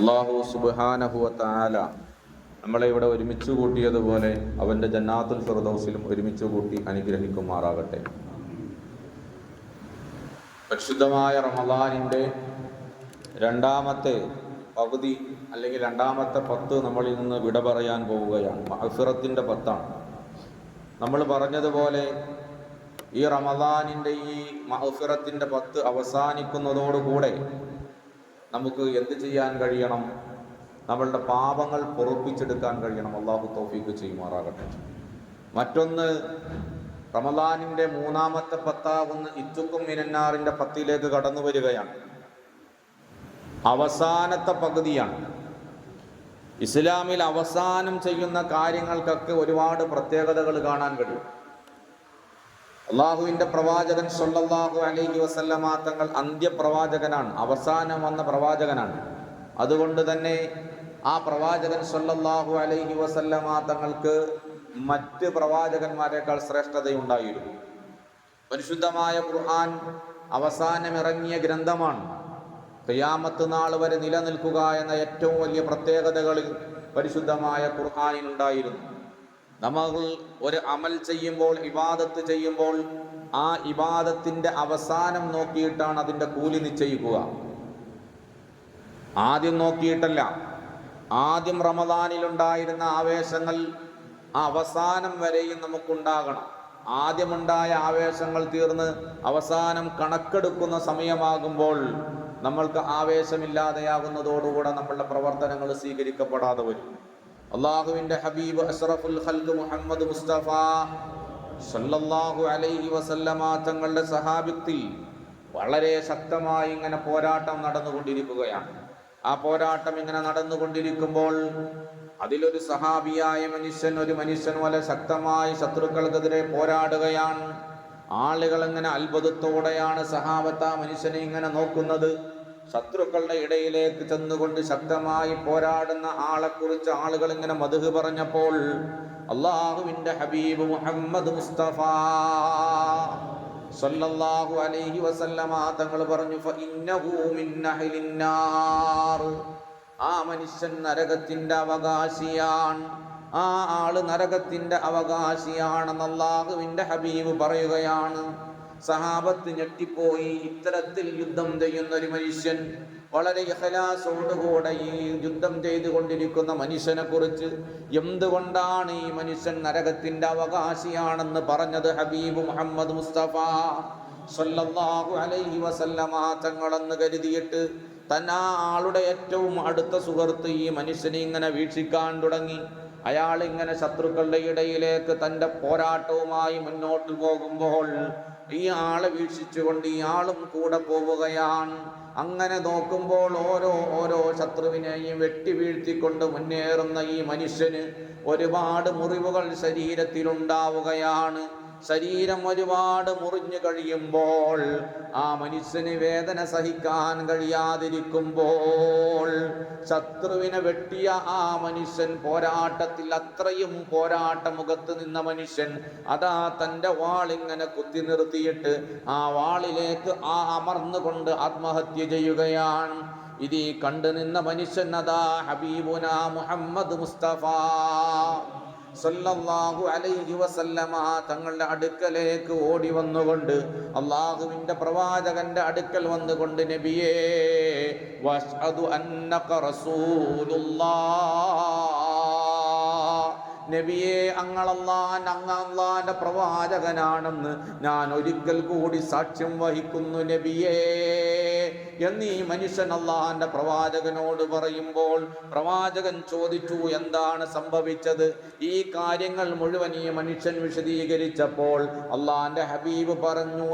അള്ളാഹു സുബാനഹുവത്താല നമ്മളെ ഇവിടെ ഒരുമിച്ച് കൂട്ടിയതുപോലെ അവന്റെ ജന്നാത്തുൽ ഫിറദൗസിലും ഒരുമിച്ച് കൂട്ടി അനുഗ്രഹിക്കുമാറാകട്ടെ. പരിശുദ്ധമായ റമദാനിന്റെ രണ്ടാമത്തെ പകുതി അല്ലെങ്കിൽ രണ്ടാമത്തെ പത്ത് നമ്മളിൽ നിന്ന് വിട പറയാൻ പോവുകയാണ്. മഹഫിറത്തിന്റെ പത്താണ്. നമ്മൾ പറഞ്ഞതുപോലെ ഈ റമദാനിന്റെ ഈ മഹഫിറത്തിന്റെ പത്ത് അവസാനിക്കുന്നതോടുകൂടെ നമുക്ക് എന്ത് ചെയ്യാൻ കഴിയണം? നമ്മളുടെ പാപങ്ങൾ പൊറപ്പിച്ചെടുക്കാൻ കഴിയണം. അള്ളാഹു തോഫീക്ക് ചെയ്യുമാറാകട്ടെ. മറ്റൊന്ന് റമദാനിന്റെ മൂന്നാമത്തെ പത്താവുന്ന ഇത്തുക്കും മിനന്നാറിന്റെ പത്തിലേക്ക് കടന്നു വരികയാണ്. അവസാനത്തെ പകുതിയാണ്. ഇസ്ലാമിൽ അവസാനം ചെയ്യുന്ന കാര്യങ്ങൾക്കൊക്കെ ഒരുപാട് പ്രത്യേകതകൾ കാണാൻ കഴിയും. അള്ളാഹുവിന്റെ പ്രവാചകൻ സൊല്ലാഹു അലൈഹി വസല്ലമ തങ്ങൾ അന്ത്യപ്രവാചകനാണ് അവസാനം വന്ന പ്രവാചകനാണ്. അതുകൊണ്ട് തന്നെ ആ പ്രവാചകൻ സൊല്ലാഹു അലൈഹി വസല്ലമ തങ്ങൾക്ക് മറ്റ് പ്രവാചകന്മാരെക്കാൾ ശ്രേഷ്ഠതയുണ്ടായിരുന്നു. പരിശുദ്ധമായ ഖുർആൻ അവസാനമിറങ്ങിയ ഗ്രന്ഥമാണ്. ഖിയാമത്ത് നാൾ വരെ നിലനിൽക്കുക എന്ന ഏറ്റവും വലിയ പ്രത്യേകതകളിൽ പരിശുദ്ധമായ ഖുർആാനിനുണ്ടായിരുന്നു. നമ്മൾ ഒരു അമൽ ചെയ്യുമ്പോൾ ഇബാദത്ത് ചെയ്യുമ്പോൾ ആ ഇബാദത്തിന്റെ അവസാനം നോക്കിയിട്ടാണ് അതിന്റെ കൂലി നിശ്ചയിക്കുക. ആദ്യം നോക്കിയിട്ടല്ല ആദ്യം റമദാനിലുണ്ടായിരുന്ന ആവേശങ്ങൾ ആ അവസാനം വരെയും നമുക്കുണ്ടാകണം. ആദ്യമുണ്ടായ ആവേശങ്ങൾ തീർന്ന് അവസാനം കണക്കെടുക്കുന്ന സമയമാകുമ്പോൾ നമ്മൾക്ക് ആവേശമില്ലാതെയാകുന്നതോടുകൂടെ നമ്മളുടെ പ്രവർത്തനങ്ങൾ സ്വീകരിക്കപ്പെടാതെ വരും. അള്ളാഹുവിന്റെ ഹബീബ് അഷ്റഫുൽ ഖൽഖ് മുഹമ്മദ് മുസ്തഫ സല്ലല്ലാഹു അലൈഹി വസല്ലമ തങ്ങളുടെ സഹാബിത്തിൽ വളരെ ശക്തമായി ഇങ്ങനെ പോരാട്ടം നടന്നുകൊണ്ടിരിക്കുകയാണ്. ആ പോരാട്ടം ഇങ്ങനെ നടന്നുകൊണ്ടിരിക്കുമ്പോൾ അതിലൊരു സഹാബിയായ മനുഷ്യൻ ഒരു മനുഷ്യൻ പോലെ ശക്തമായി ശത്രുക്കൾക്കെതിരെ പോരാടുകയാണ്. ആളുകൾ ഇങ്ങനെ അത്ഭുതത്തോടെയാണ് സഹാബത്ത് മനുഷ്യനെ ഇങ്ങനെ നോക്കുന്നത്. ശത്രുക്കളുടെ ഇടയിലേക്ക് ചെന്നുകൊണ്ട് ശക്തമായി പോരാടുന്ന ആളെക്കുറിച്ച് ആളുകൾ ഇങ്ങനെ മധുഹ് പറഞ്ഞപ്പോൾ അള്ളാഹുവിന്റെ ഹബീബ് മുഹമ്മദ് മുസ്തഫ സല്ലല്ലാഹു അലൈഹി വസല്ലമ തങ്ങൾ പറഞ്ഞു ആ മനുഷ്യൻ നരകത്തിന്റെ അവകാശിയാണ്. ആ ആൾ നരകത്തിന്റെ അവകാശിയാണെന്ന് അള്ളാഹുവിന്റെ ഹബീബ് പറയുകയാണ്. സഹാബത്ത് ഞെട്ടിപ്പോയി. ഇത്തരത്തിൽ യുദ്ധം ചെയ്യുന്ന ഒരു മനുഷ്യൻ വളരെ ഇഹലാസോടുകൂടെ ഈ യുദ്ധം ചെയ്തുകൊണ്ടിരിക്കുന്ന മനുഷ്യനെ കുറിച്ച് എന്തുകൊണ്ടാണ് ഈ മനുഷ്യൻ നരകത്തിന്റെ അവകാശിയാണെന്ന് പറഞ്ഞത്? ഹബീബ് മുഹമ്മദ് മുസ്തഫ സല്ലല്ലാഹു അലൈഹി വസല്ലമ തങ്ങളെന്ന് കരുതിയിട്ട് തന്നെ ആ ആളുടെ ഏറ്റവും അടുത്ത സുഹൃത്ത് ഈ മനുഷ്യനെ ഇങ്ങനെ വീക്ഷിക്കാൻ തുടങ്ങി. അയാൾ ഇങ്ങനെ ശത്രുക്കളുടെ ഇടയിലേക്ക് തന്റെ പോരാട്ടവുമായി മുന്നോട്ട് പോകുമ്പോൾ ഈ ആളെ വീക്ഷിച്ചുകൊണ്ട് ആളും കൂടെ പോവുകയാണ്. അങ്ങനെ നോക്കുമ്പോൾ ഓരോ ഓരോ ശത്രുവിനെയും വെട്ടി വീഴ്ത്തിക്കൊണ്ട് മുന്നേറുന്ന ഈ മനുഷ്യന് ഒരുപാട് മുറിവുകൾ ശരീരത്തിലുണ്ടാവുകയാണ്. ശരീരം ഒരുപാട് മുറിഞ്ഞു കഴിയുമ്പോൾ ആ മനുഷ്യന് വേദന സഹിക്കാൻ കഴിയാതിരിക്കുമ്പോൾ ശത്രുവിനെ വെട്ടിയ ആ മനുഷ്യൻ പോരാട്ടത്തിൽ അത്രയും പോരാട്ട മുഖത്ത് നിന്ന മനുഷ്യൻ അതാ തന്റെ വാളിങ്ങനെ കുത്തി നിർത്തിയിട്ട് ആ വാളിലേക്ക് ആ അമർന്നുകൊണ്ട് ആത്മഹത്യ ചെയ്യുകയാണ്. ഇത് കണ്ടു നിന്ന മനുഷ്യൻ അതാ ഹബീബുന മുഹമ്മദ് മുസ്തഫ. സല്ലല്ലാഹു അലൈഹി വസല്ലമ തങ്ങളുടെ അടുക്കലേക്ക് ഓടി വന്നുകൊണ്ട് അള്ളാഹുവിന്റെ പ്രവാചകന്റെ അടുക്കൽ വന്നുകൊണ്ട് നബിയേ അന്നക അങ്ങളല്ലാൻ അങ്ങല്ലാന്റെ പ്രവാചകനാണെന്ന് ഞാൻ ഒരിക്കൽ കൂടി സാക്ഷ്യം വഹിക്കുന്നു നബിയേ. എന്ന് ഈ മനുഷ്യൻ അള്ളാഹാന്റെ പ്രവാചകനോട് പറയുമ്പോൾ പ്രവാചകൻ ചോദിച്ചു എന്താണ് സംഭവിച്ചത്? ഈ കാര്യങ്ങൾ മുഴുവൻ ഈ മനുഷ്യൻ വിശദീകരിച്ചപ്പോൾ അള്ളാന്റെ ഹബീബ് പറഞ്ഞു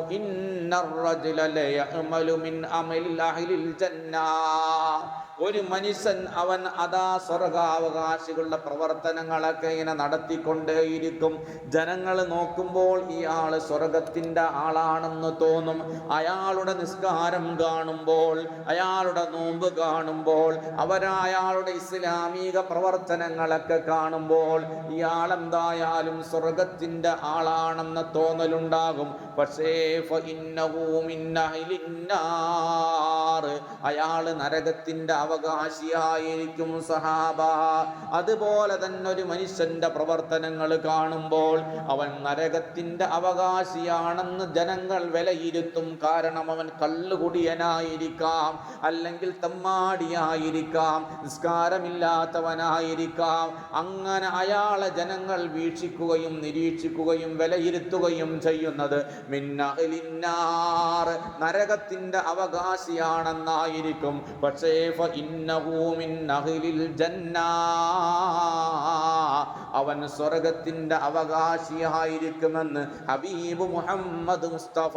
ഒരു മനുഷ്യൻ അവൻ അതാ സ്വർഗാവകാശികളുടെ പ്രവർത്തനങ്ങളൊക്കെ ഇങ്ങനെ നടത്തിക്കൊണ്ടേയിരിക്കും. ജനങ്ങൾ നോക്കുമ്പോൾ ഈ ആൾ സ്വർഗത്തിന്റെ ആളാണെന്ന് തോന്നും. അയാളുടെ നിസ്കാരം കാണുമ്പോൾ അയാളുടെ നോമ്പ് കാണുമ്പോൾ അവരയാളുടെ ഇസ്ലാമിക പ്രവർത്തനങ്ങളൊക്കെ കാണുമ്പോൾ ഇയാളെന്തായാലും സ്വർഗത്തിന്റെ ആളാണെന്ന തോന്നലുണ്ടാകും. പക്ഷേ അയാൾ നരകത്തിന്റെ അവകാശിയായിരിക്കും സഹാബ. അതുപോലെ തന്നെ ഒരു മനുഷ്യന്റെ പ്രവർത്തനങ്ങൾ കാണുമ്പോൾ അവൻ നരകത്തിന്റെ അവകാശിയാണെന്ന് ജനങ്ങൾ വിലയിരുത്തും. കാരണം അവൻ കള്ളുകുടിയനായിരിക്കാം അല്ലെങ്കിൽ തമ്മാടിയായിരിക്കാം നിസ്കാരമില്ലാത്തവനായിരിക്കാം. അങ്ങനെ അയാളെ ജനങ്ങൾ വീക്ഷിക്കുകയും നിരീക്ഷിക്കുകയും വിലയിരുത്തുകയും ചെയ്യുന്നത് നരകത്തിന്റെ അവകാശിയാണെന്നായിരിക്കും. പക്ഷേ അവൻ സ്വർഗത്തിന്റെ അവകാശിയായിരിക്കുമെന്ന് ഹബീബ് മുഹമ്മദ് മുസ്തഫ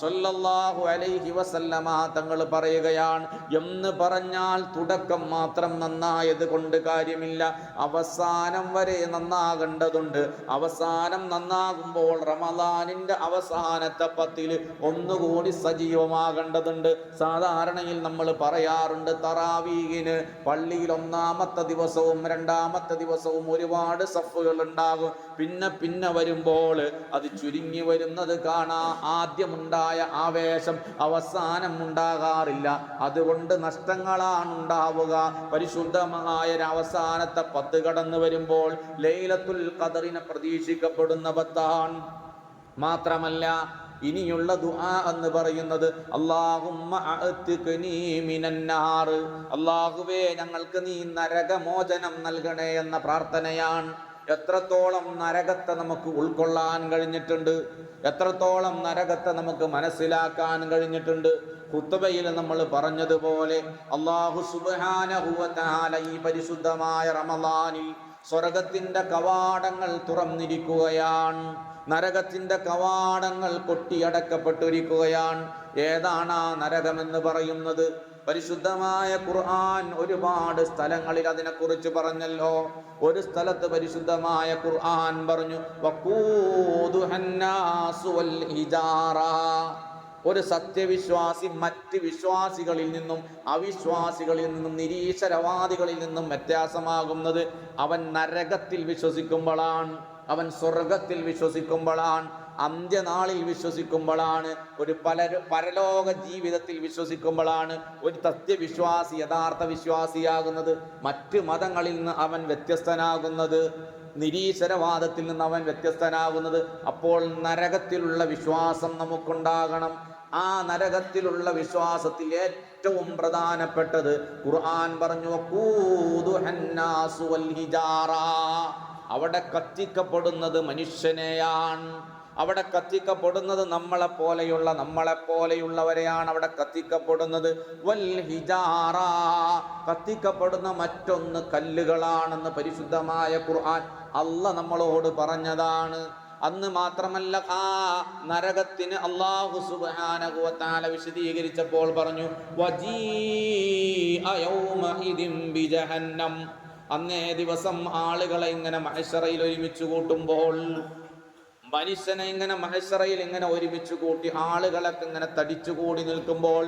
സൊല്ലാഹു അലൈഹി വസല്ലമ തങ്ങൾ പറയുകയാണ്. എന്ന് പറഞ്ഞാൽ തുടക്കം മാത്രം നന്നായത് കൊണ്ട് കാര്യമില്ല. അവസാനം വരെ നന്നാകേണ്ടതുണ്ട്. അവസാനം നന്നാകുമ്പോൾ റമദാനിന്റെ അവസാനത്തെ പത്തിൽ ഒന്നുകൂടി സജീവമാകേണ്ടതുണ്ട്. സാധാരണയിൽ നമ്മൾ പറയാറുണ്ട് തറാവീഹിന് പള്ളിയിൽ ഒന്നാമത്തെ ദിവസവും രണ്ടാമത്തെ ദിവസവും ഒരുപാട് സഫുകൾ ഉണ്ടാകും. പിന്നെ പിന്നെ വരുമ്പോൾ അത് ചുരുങ്ങി വരുന്നത് കാണാ ആദ്യമുണ്ടായ ആവേശം അവസാനം ഉണ്ടാകാറില്ല. അതുകൊണ്ട് നഷ്ടങ്ങളാണ് ഉണ്ടാവുക. പരിശുദ്ധമായ അവസാനത്തെ പത്ത് കടന്നു വരുമ്പോൾ ലൈലത്തുൽ ഖദറിനെ പ്രതീക്ഷിക്കപ്പെടുന്ന പത്താണ് മാത്രമല്ല ഇനിയുള്ള ദുആ എന്ന് പറയുന്നത് അല്ലാഹുവേ ഞങ്ങൾക്ക് നീ നരകമോചനം നൽകണേ എന്ന പ്രാർത്ഥനയാണ്. എത്രത്തോളം നരകത്തെ നമുക്ക് ഉൾക്കൊള്ളാൻ കഴിഞ്ഞിട്ടുണ്ട് എത്രത്തോളം നരകത്തെ നമുക്ക് മനസ്സിലാക്കാൻ കഴിഞ്ഞിട്ടുണ്ട്. കുത്തുബയിൽ നമ്മൾ പറഞ്ഞതുപോലെ അള്ളാഹു സുബ്ഹാനഹു ഈ പരിശുദ്ധമായ റമദാനിൽ സ്വർഗത്തിന്റെ കവാടങ്ങൾ തുറന്നിരിക്കുകയാണ്. നരകത്തിന്റെ കവാടങ്ങൾ കൊട്ടിയടക്കപ്പെട്ടിരിക്കുകയാണ്. ഏതാണ് ആ നരകമെന്ന് പറയുന്നത്? പരിശുദ്ധമായ ഖുർആൻ ഒരുപാട് സ്ഥലങ്ങളിൽ അതിനെക്കുറിച്ച് പറഞ്ഞല്ലോ. ഒരു സ്ഥലത്ത് പരിശുദ്ധമായ ഖുർആൻ പറഞ്ഞു വക്കൂതുഹന്നാസുവൽ വൽ ഹിജാറ. ഒരു സത്യവിശ്വാസി മറ്റ് വിശ്വാസികളിൽ നിന്നും അവിശ്വാസികളിൽ നിന്നും നിരീശ്വരവാദികളിൽ നിന്നും വ്യത്യാസമാകുന്നത് അവൻ നരകത്തിൽ വിശ്വസിക്കുമ്പോഴാണ് അവൻ സ്വർഗത്തിൽ വിശ്വസിക്കുമ്പോഴാണ് അന്ത്യനാളിൽ വിശ്വസിക്കുമ്പോഴാണ് ഒരു പല പരലോക ജീവിതത്തിൽ വിശ്വസിക്കുമ്പോഴാണ് ഒരു സത്യവിശ്വാസി യഥാർത്ഥ വിശ്വാസിയാകുന്നത്. മറ്റ് മതങ്ങളിൽ നിന്ന് അവൻ വ്യത്യസ്തനാകുന്നത് നിരീശ്വരവാദത്തിൽ നിന്ന് അവൻ വ്യത്യസ്തനാകുന്നത്. അപ്പോൾ നരകത്തിലുള്ള വിശ്വാസം നമുക്കുണ്ടാകണം. ആ നരകത്തിലുള്ള വിശ്വാസത്തിൽ ഏറ്റവും പ്രധാനപ്പെട്ടത് ഖുർആൻ പറഞ്ഞു. അവിടെ കത്തിക്കപ്പെടുന്നത് മനുഷ്യനെയാണ്. അവിടെ കത്തിക്കപ്പെടുന്നത് നമ്മളെ പോലെയുള്ള നമ്മളെ പോലെയുള്ളവരെയാണ് അവിടെ കത്തിക്കപ്പെടുന്നത്. വൽ ഹിജാറ. കത്തിക്കപ്പെടുന്ന മറ്റൊന്ന് കല്ലുകളാണെന്ന് പരിശുദ്ധമായ ഖുർആൻ അല്ല നമ്മളോട് പറഞ്ഞതാണ്. അന്ന് മാത്രമല്ല ആ നരകത്തിന് അള്ളാഹു സുബാനകുവത്താല വിശദീകരിച്ചപ്പോൾ പറഞ്ഞു അന്നേ ദിവസം ആളുകളെ ഇങ്ങനെ മഹേശ്വറയിൽ ഒരുമിച്ച് കൂട്ടുമ്പോൾ മനുഷ്യനെ ഇങ്ങനെ മഹേശ്വറയിൽ ഇങ്ങനെ ഒരുമിച്ച് കൂട്ടി ആളുകളൊക്കെ ഇങ്ങനെ തടിച്ചു കൂടി നിൽക്കുമ്പോൾ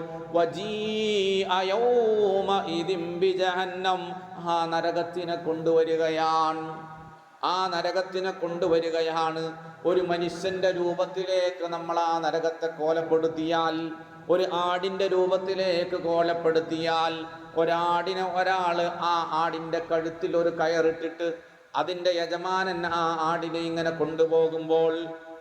ആ നരകത്തിനെ കൊണ്ടുവരികയാണ്. ആ നരകത്തിനെ കൊണ്ടുവരികയാണ്. ഒരു മനുഷ്യന്റെ രൂപത്തിലേക്ക് നമ്മൾ ആ നരകത്തെ കോലപ്പെടുത്തിയാൽ ഒരു ആടിന്റെ രൂപത്തിലേക്ക് കോലപ്പെടുത്തിയാൽ ഒരാടിനെ ഒരാൾ ആ ആടിന്റെ കഴുത്തിൽ ഒരു കയറിട്ടിട്ട് അതിന്റെ യജമാനൻ ആ ആടിനെ ഇങ്ങനെ കൊണ്ടുപോകുമ്പോൾ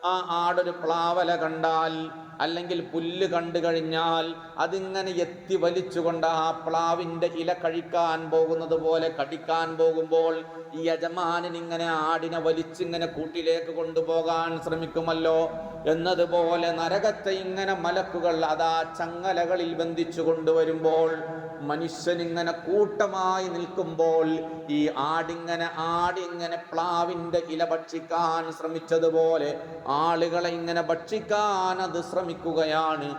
ആ ആടൊരു പ്ലാവല കണ്ടാൽ അല്ലെങ്കിൽ പുല്ല് കണ്ടു കഴിഞ്ഞാൽ അതിങ്ങനെ എത്തി വലിച്ചുകൊണ്ട് ആ പ്ലാവിന്റെ ഇല കഴിക്കാൻ പോകുന്നത് പോലെ കടിക്കാൻ പോകുമ്പോൾ ഈ യജമാനൻ ഇങ്ങനെ ആടിനെ വലിച്ചിങ്ങനെ കൂട്ടിലേക്ക് കൊണ്ടുപോകാൻ ശ്രമിക്കുമല്ലോ. എന്നതുപോലെ നരകത്തെ ഇങ്ങനെ മലക്കുകൾ അതാ ചങ്ങലകളിൽ ബന്ധിച്ചു കൊണ്ടുവരുമ്പോൾ മനുഷ്യൻ ഇങ്ങനെ കൂട്ടമായി നിൽക്കുമ്പോൾ ഈ ആടിങ്ങനെ ആടിങ്ങനെ പ്ലാവിന്റെ ഇല ഭക്ഷിക്കാൻ ശ്രമിച്ചതുപോലെ ആളുകളെ ഇങ്ങനെ ഭക്ഷിക്കാൻ അത് ശ്രമിക്കുകയാണ്.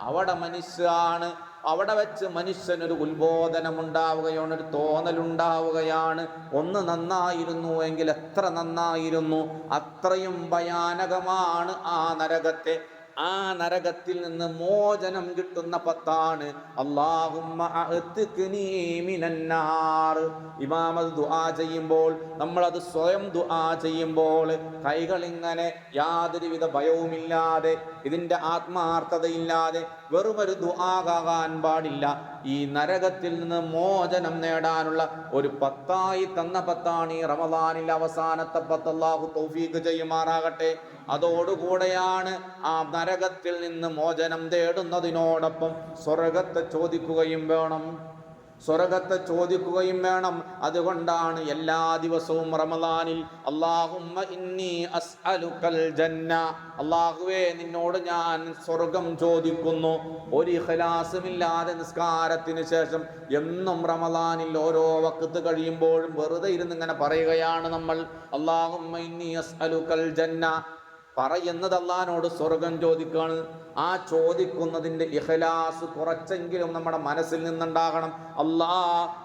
അവിടെ മനുഷ്യയാണ് അവിടെ വെച്ച് മനുഷ്യനൊരു ഉത്ബോധനം ഉണ്ടാവുകയാണ് ഒരു തോന്നലുണ്ടാവുകയാണ്. ഒന്ന് നന്നായിരുന്നു എങ്കിൽ എത്ര നന്നായിരുന്നു? അത്രയും ഭയാനകമാണ് ആ നരകത്തെ. ആ നരകത്തിൽ നിന്ന് മോചനം കിട്ടുന്ന പത്താണ്. അള്ളാഹുമ്മ അഅ്തിഖ്നീ മിനന്നാർ. ഇമാം അത് ദുആ ചെയ്യുമ്പോൾ നമ്മൾ അത് സ്വയം ദുആ ചെയ്യുമ്പോൾ കൈകൾ ഇങ്ങനെ യാതൊരുവിധ ഭയവുമില്ലാതെ ഇതിന്റെ ആത്മാർത്ഥതയില്ലാതെ വെറുമൊരു ദുആകാകാൻ പാടില്ല. ഈ നരകത്തിൽ നിന്ന് മോചനം നേടാനുള്ള ഒരു പത്തായി തന്ന പത്താണ് ഈ റമദാനിൽ അവസാനത്തെ പത്തല്ലാഹു തൗഫീഖ് ചെയ്യുമാറാകട്ടെ. അതോടുകൂടെയാണ് ആ നരകത്തിൽ നിന്ന് മോചനം തേടുന്നതിനോടൊപ്പം സ്വർഗത്തെ ചോദിക്കുകയും വേണം. സ്വർഗത്തെ ചോദിക്കുകയും വേണം. അതുകൊണ്ടാണ് എല്ലാ ദിവസവും റമദാനിൽ അള്ളാഹുമ്മ ഇന്നി അസ്അലുക്കൽ ജന്ന അള്ളാഹുവേ നിന്നോട് ഞാൻ സ്വർഗം ചോദിക്കുന്നു. ഒരു ഇഖലാസുമില്ലാതെ നിസ്കാരത്തിന് ശേഷം എന്നും റമദാനിൽ ഓരോ വക്കത്ത് കഴിയുമ്പോഴും വെറുതെ ഇരുന്ന് ഇങ്ങനെ പറയുകയാണ് നമ്മൾ. അള്ളാഹുമ്മ ഇന്നി അസ്അലുക്കൽ ജന്ന പറയുന്നത് അള്ളഹാനോട് സ്വർഗം ചോദിക്കുകയാണ് ആ ചോദിക്കുന്നതിന്റെ ഇഹലാസ് കുറച്ചെങ്കിലും നമ്മുടെ മനസ്സിൽ നിന്നുണ്ടാകണം. അല്ലാ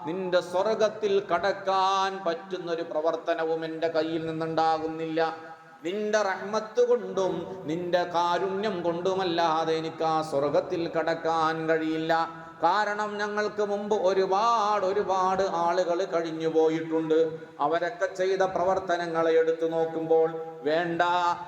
നിന്റെ സ്വർഗത്തിൽ കടക്കാൻ പറ്റുന്ന ഒരു പ്രവർത്തനവും എന്റെ കയ്യിൽ നിന്നുണ്ടാകുന്നില്ല. നിന്റെ റഹ്മത്ത് കൊണ്ടും നിന്റെ കാരുണ്യം കൊണ്ടുമല്ലാതെ എനിക്ക് ആ സ്വർഗത്തിൽ കടക്കാൻ കഴിയില്ല. കാരണം ഞങ്ങൾക്ക് മുമ്പ് ഒരുപാട് ഒരുപാട് ആളുകൾ കഴിഞ്ഞു പോയിട്ടുണ്ട് അവരൊക്കെ ചെയ്ത പ്രവർത്തനങ്ങളെ എടുത്തു നോക്കുമ്പോൾ വേണ്ട.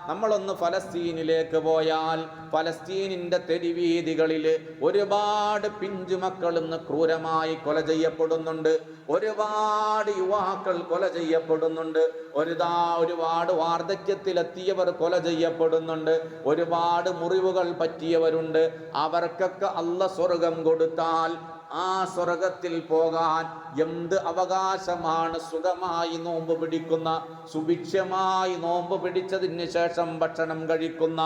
നമ്മളൊന്ന് ഫലസ്തീനിലേക്ക് പോയാൽ ഫലസ്തീനിന്റെ തെരുവീതികളിൽ ഒരുപാട് പിഞ്ചുമക്കൾ ഇന്ന് ക്രൂരമായി കൊല ചെയ്യപ്പെടുന്നുണ്ട്. ഒരുപാട് യുവാക്കൾ കൊല ചെയ്യപ്പെടുന്നുണ്ട്. ഒരുതാ ഒരുപാട് വാർദ്ധക്യത്തിലെത്തിയവർ കൊല ചെയ്യപ്പെടുന്നുണ്ട്. ഒരുപാട് മുറിവുകൾ പറ്റിയവരുണ്ട്. അവർക്കൊക്കെ അല്ല സ്വർഗം കൊടുത്താൽ ആ സ്വർഗത്തിൽ പോകാൻ എന്ത് അവകാശമാണ്? സുഖമായി നോമ്പ് പിടിക്കുന്ന സുഭിക്ഷമായി നോമ്പ് പിടിച്ചതിന് ശേഷം ഭക്ഷണം കഴിക്കുന്ന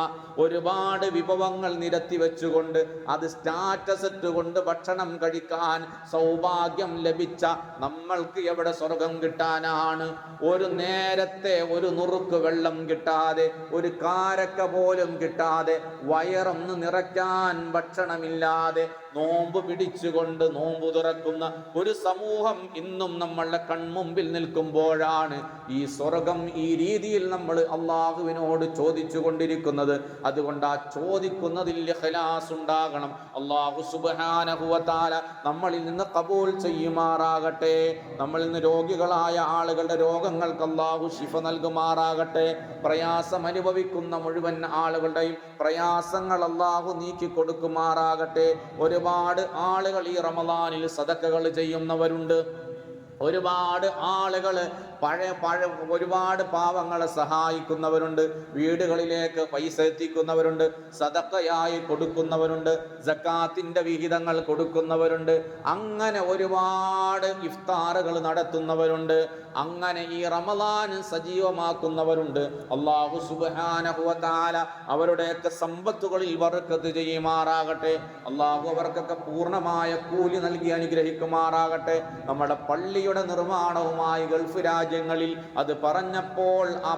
ഒരുപാട് വിഭവങ്ങൾ നിരത്തി വെച്ചുകൊണ്ട് അത് സ്റ്റാറ്റസ് ഇട്ടുകൊണ്ട് ഭക്ഷണം കഴിക്കാൻ സൗഭാഗ്യം ലഭിച്ച നമ്മൾക്ക് എവിടെ സ്വർഗം കിട്ടാനാണ്? ഒരു നേരത്തെ ഒരു നുറുക്ക് വെള്ളം കിട്ടാതെ ഒരു കാരക്ക പോലും കിട്ടാതെ വയറൊന്ന് നിറയ്ക്കാൻ ഭക്ഷണമില്ലാതെ നോമ്പ് പിടിച്ചുകൊണ്ട് നോമ്പ് തുറക്കുന്ന ഒരു സമൂഹം ഇന്നും നമ്മളുടെ കൺമുമ്പിൽ നിൽക്കുമ്പോഴാണ് ഈ സ്വർഗം ഈ രീതിയിൽ നമ്മൾ അള്ളാഹുവിനോട് ചോദിച്ചു കൊണ്ടിരിക്കുന്നത് അതുകൊണ്ട് ആ ചോദിക്കുന്നതിൽ ഇഖ്ലാസ് ഉണ്ടാകണം. അള്ളാഹു സുബാനഹുവത്താല നമ്മളിൽ നിന്ന് കബൂൽ ചെയ്യുമാറാകട്ടെ. നമ്മളിൽ നിന്ന് രോഗികളായ ആളുകളുടെ രോഗങ്ങൾക്ക് അള്ളാഹു ശിഫ നൽകുമാറാകട്ടെ. പ്രയാസം അനുഭവിക്കുന്ന മുഴുവൻ ആളുകളുടെയും പ്രയാസങ്ങൾ അള്ളാഹു നീക്കി കൊടുക്കുമാറാകട്ടെ ഒരുപാട് ആളുകൾ ഈ റമദാനിൽ സദക്കകൾ ചെയ്യുന്നവരുണ്ട്. ഒരുപാട് ആളുകൾ പഴയ പഴ ഒരുപാട് പാവങ്ങളെ സഹായിക്കുന്നവരുണ്ട്. വീടുകളിലേക്ക് പൈസ എത്തിക്കുന്നവരുണ്ട്. സതക്കയായി കൊടുക്കുന്നവരുണ്ട്. ജക്കാത്തിന്റെ വിഹിതങ്ങൾ കൊടുക്കുന്നവരുണ്ട്. അങ്ങനെ ഒരുപാട് ഇഫ്താറുകൾ നടത്തുന്നവരുണ്ട്. അങ്ങനെ ഈ റമദാൻ സജീവമാക്കുന്നവരുണ്ട്. അള്ളാഹു സുബാനഹുവാല അവരുടെയൊക്കെ സമ്പത്തുകളിൽ വർക്കത്ത് ചെയ്യുമാറാകട്ടെ. അള്ളാഹു അവർക്കൊക്കെ പൂർണമായ കൂലി നൽകി അനുഗ്രഹിക്കുമാറാകട്ടെ. നമ്മുടെ പള്ളിയുടെ നിർമ്മാണവുമായി ഗൾഫ് രാജ്യങ്ങളിൽ അത് പറഞ്ഞപ്പോൾ ആ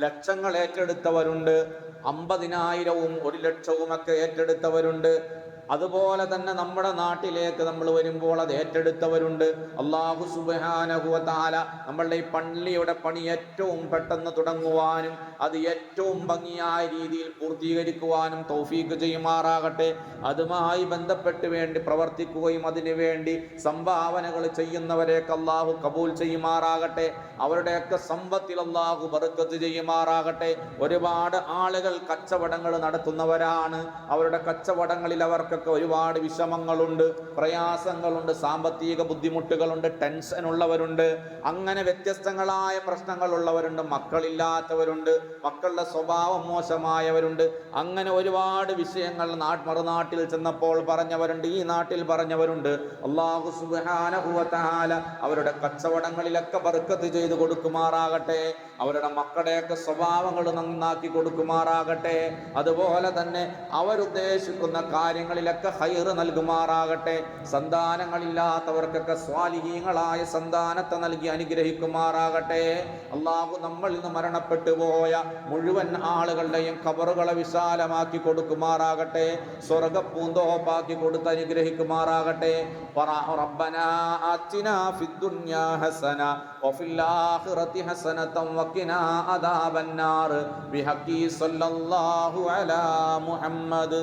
ലക്ഷങ്ങൾ ഏറ്റെടുത്തവരുണ്ട്. അമ്പതിനായിരവും ഒരു ലക്ഷവും ഒക്കെ ഏറ്റെടുത്തവരുണ്ട്. അതുപോലെ തന്നെ നമ്മുടെ നാട്ടിലേക്ക് നമ്മൾ വരുമ്പോൾ അത് ഏറ്റെടുത്തവരുണ്ട്. അള്ളാഹു സുബാനഹുവത്താല നമ്മളുടെ ഈ പള്ളിയുടെ പണി ഏറ്റവും പെട്ടെന്ന് തുടങ്ങുവാനും അത് ഏറ്റവും ഭംഗിയായ രീതിയിൽ പൂർത്തീകരിക്കുവാനും തൗഫീക്ക് ചെയ്യുമാറാകട്ടെ. അതുമായി ബന്ധപ്പെട്ട് വേണ്ടി പ്രവർത്തിക്കുകയും അതിനു വേണ്ടി സംഭാവനകൾ ചെയ്യുന്നവരെയൊക്കെ അള്ളാഹു കബൂൽ ചെയ്യുമാറാകട്ടെ. അവരുടെയൊക്കെ സമ്പത്തിൽ അള്ളാഹു ബർക്കത്ത് ചെയ്യുമാറാകട്ടെ. ഒരുപാട് ആളുകൾ കച്ചവടങ്ങൾ നടത്തുന്നവരാണ്. അവരുടെ കച്ചവടങ്ങളിൽ അവർക്കൊക്കെ ഒരുപാട് വിഷമങ്ങളുണ്ട് പ്രയാസങ്ങളുണ്ട് സാമ്പത്തിക ബുദ്ധിമുട്ടുകളുണ്ട് ടെൻഷൻ ഉള്ളവരുണ്ട് അങ്ങനെ വ്യത്യസ്തങ്ങളായ പ്രശ്നങ്ങൾ ഉള്ളവരുണ്ട് മക്കളില്ലാത്തവരുണ്ട് മക്കളുടെ സ്വഭാവം മോശമായവരുണ്ട് അങ്ങനെ ഒരുപാട് വിഷയങ്ങൾ നാട്ട് മറുനാട്ടിൽ ചെന്നപ്പോൾ പറഞ്ഞവരുണ്ട് ഈ നാട്ടിൽ പറഞ്ഞവരുണ്ട്. അള്ളാഹു സുബാനഹുവത്താല അവരുടെ കച്ചവടങ്ങളിലൊക്കെ ബർക്കത്ത് ചെയ്ത് കൊടുക്കുമാറാകട്ടെ അവരുടെ മക്കളുടെയൊക്കെ സ്വഭാവങ്ങൾ നന്നാക്കി കൊടുക്കുമാറാകട്ടെ. അതുപോലെ തന്നെ അവരുദ്ദേശിക്കുന്ന കാര്യങ്ങളിലൊക്കെ അതിലൊക്കെ ഹൈറ് നൽകുമാറാകട്ടെ. സന്താനങ്ങളില്ലാത്തവർക്കൊക്കെ സ്വാലിഹീങ്ങളായ സന്താനത്തെ നൽകി അനുഗ്രഹിക്കുമാറാകട്ടെ. അള്ളാഹു നമ്മൾ ഇന്ന് മരണപ്പെട്ടു പോയ മുഴുവൻ ആളുകളുടെയും ഖബറുകളെ വിശാലമാക്കി കൊടുക്കുമാറാകട്ടെ. സ്വർഗ പൂന്തോപ്പാക്കി കൊടുത്ത് അനുഗ്രഹിക്കുമാറാകട്ടെ. ബിഹഖി സല്ലല്ലാഹു അലാ മുഹമ്മദ്